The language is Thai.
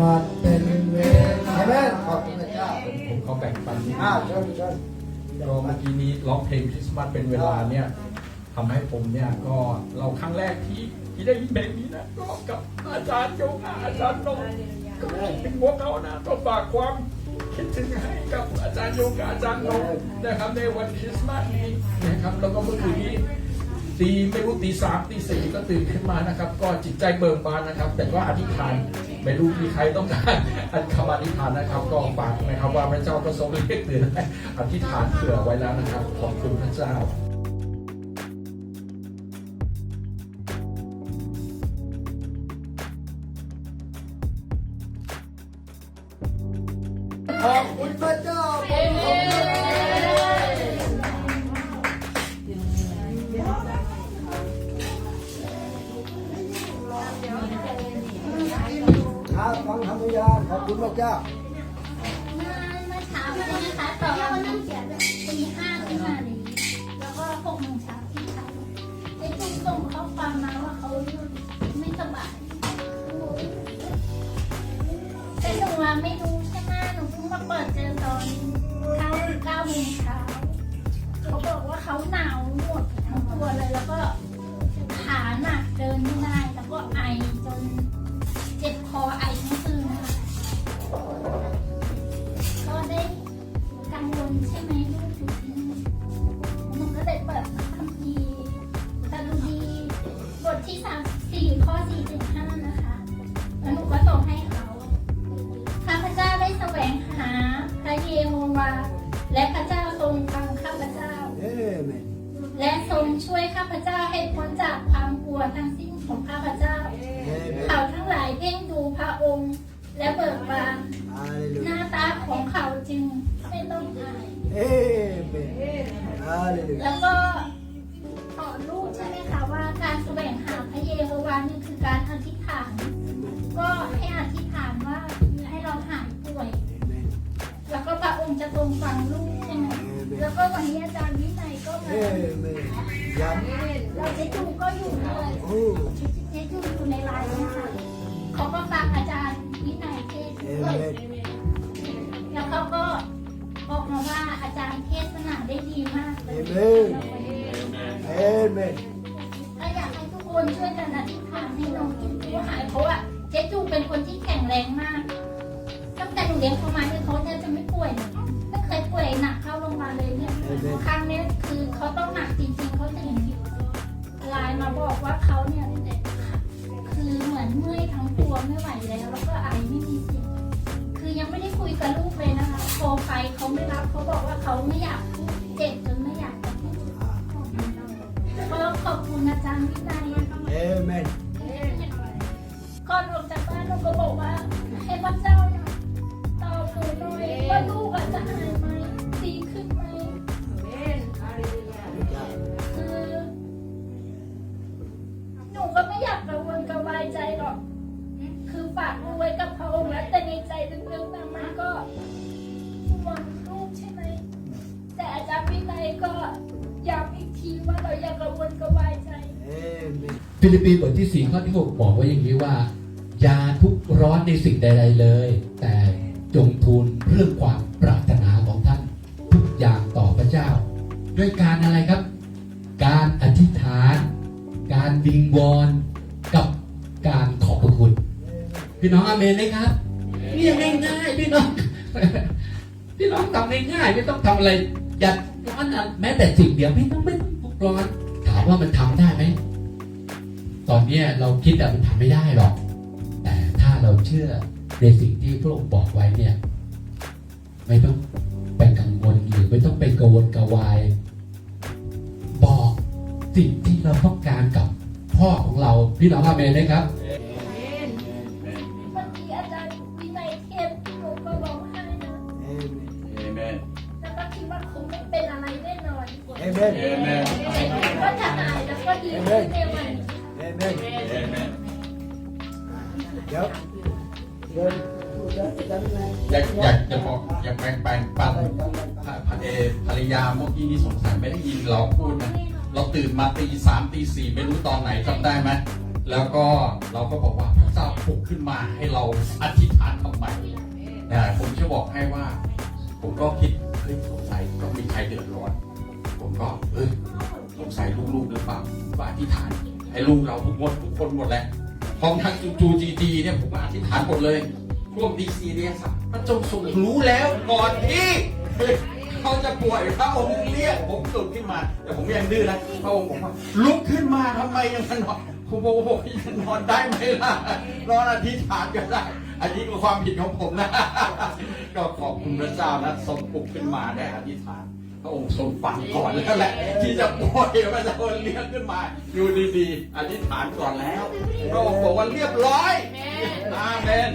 มาเป็นเวลาแม่ขอบคุณพระเจ้าผมขอแบ่งปันนิดนึอ้าวงเชิญเชิญก็เมื่อกี้นี้ร้องเพลงคริสต์มาสเป็นเวลาเนี่ยทำให้ผมเนี่ยก็เราครั้งแรกที่ที่ได้ยินเพลงนี้นะก็กับอาจารย์โยงอาจารย์นงก็คิดถึงพวกเขานะก็ฝากความคิดถึงให้กับอาจารย์โยงกับอาจารย์นงนะครับในวันคริสต์มาสนี้นะครับแล้วก็เมื่อคืนนี้ ตีไม่รู้ตีสามตีสี่ก็ตื่นขึ้นมานะครับ ก็จิตใจเบิกบานนะครับ แต่ก็อธิษฐานไม่รู้มีใครต้องการอันคำอธิษฐานนะครับ ก็ฝากนะครับว่าพระเจ้าก็ทรงเรียกตื่นอธิษฐานเผื่อไว้แล้วนะครับ ขอบคุณพระเจ้าขอบคุณพระเจ้า คุณพระเจ้าเมื่อเมื่อเช้าใช่ไหมคะตอนตีห้าขึ้นมาเลยแล้วก็หกโมงเช้าที่เขาไอ้ตุ้มส่งข้อความมาว่าเขาไม่สบายแต่หนูว่าไม่รู้ใช่ไหมหนูเพิ่งมาเปิดเจอตอนเก้าเก้าโมงเช้าเขาบอกว่าเขาหนาวหมดทั้งตัวเลยแล้วก็ขาหนัก และพระเจ้าทรงฟังข้าพเจ้าเอ้เมนและทรงช่วยข้าพเจ้าให้พ้นจากความกลัวทั้งสิ้นของข้าพเจ้าเอ้เมนเขาทั้งหลายเพ่งดูพระองค์ และเบิกบานฮาเลลูหน้ายตาของเขาจึงไม่ต้องอายเอ้เมนฮาเลลูยแล้วก็ วก็วันนี้อาจารย์วินัยก็มาเอ้เมนย้ำเราเจ๊จูก็อยู่ด้วยโอ้เจ๊จูอยู่ในไลน์นะคะเขาก็ฟังอาจารย์วินัยเทศน์เอ้ด้วยเมนแล้วเขาก็บอกมาว่าอาจารย์เทศนาได้ดีมากเลเอ้ยเมนเอ้เมนก็อยากให้ทุกคนช่วยกันอธิษฐานให้น้องกินจูหายเพราะว่าเจ๊จูเป็นคนที่แข็งแรงมากตั้งแต่หนูเลี้ยงเขามาเนี่ยเขาแทบจะไม่ป่วยเลย เข้าโรงพยาบาลเลยเนี่ยครั้งเนี้ยคือเขาต้องหนักจริงๆเขาถึงไลน์มาบอกว่าเขาเนี่ยคือเหมือนเมื่อยทั้งตัวไม่ไหวแล้ว แล้วก็ไอไม่มีเสียงคือยังไม่ได้คุยกับลูกเลยนะคะโทรไปเขาไม่รับเขาบอกว่าเขาไม่อยากพูดเจ็บจนไม่อยากจะพูดก็ขอบคุณอาจารย์วินัยเราอย่ากังวลกระวายใจเอ้เมนฟิลิปปีบทที่สี่ข้อที่หกบอกไว้อย่างนี้ว่า อย่าทุกข์ร้อนในสิ่งใด ๆเลย แต่จงทูลเรื่องความปรารถนาของท่าน ทุกอย่างต่อพระเจ้า ด้วยการอะไรครับ การอธิษฐาน การวิงวอนกับการขอบพระคุณ พี่น้องอาเมนไหมครับนี่ยังง่ายๆพี่น้องพี่น้องทำง่ายๆไม่ต้องทำอะไร อย่าร้อนอะแม้แต่สิ่งเดียวพี่น้องไม่ต้องทุกข์ร้อนถาม ว่ามันทำได้ไหม ตอนเนี้ยเราคิดอะมันทำไม่ได้หรอก แต่ถ้าเราเชื่อในสิ่งที่พระองค์บอกไว้เนี่ย ไม่ต้องไปกังวลหรือไม่ต้องไปกังวลกระวาย บอกสิ่งที่เราต้องการกับพ่อของเราพี่น้องอาเมนไหมครับบางทีอาจารย์วินัยเทศหนูก็ร้องไห้นะเอ้เมนายแล้วก็ดีขึ้นในวันเอเมนเดี๋ยวเดินพูดแล้วจะยังไงอยากอยากจะบอกอยากแบ่งปันปันภรภรรยภรรยาเมื่อกี้นี้สงสัยไม่ได้ยินเราพูดนะเราตื่นมาตีสามตีสี่ไม่รู้ตอนไหนจำได้ไหมแล้วก็เราก็บอกว่าพระเจ้าปลุกขึ้นมาให้เราอธิษฐานทำไมนะผมจะบอกให้ว่า ผมก็คิดเฮ้ยสงสัยต้องมีใครเดือดร้อน ผมก็เอ้ย ธิษฐานให้ลูกเราทุกคนทุกคนหมดแหละห้องทั้งจูจูจีดีเนี่ยผมก็อธิษฐานหมดเลยพวกดีซีเนี่ยสักพระเจ้าทรงรู้แล้วก่อนที่เขาจะป่วยพระองค์เรียกผมตื่นขึ้นมา แต่ผมยังดื้อนะพระองค์บอกว่าลุกขึ้นมาทำไมยังนอนผมบอกว่ายังนอนได้ไหมล่ะนอนอธิษฐานก็ได้อันนี้ก็ความผิดของผมนะ ก็ขอบคุณพระเจ้านะทรงปลุกขึ้นมาได้อธิษฐาน ระองค์ทรงฟังก่อนแล้วแหละ ที่จะปล่อยพระเจ้าเรียกขึ้นมาอยู่ดีๆอธิษฐานก่อนแล้วพระองค์บอกว่าเรียบร้อยอาเมน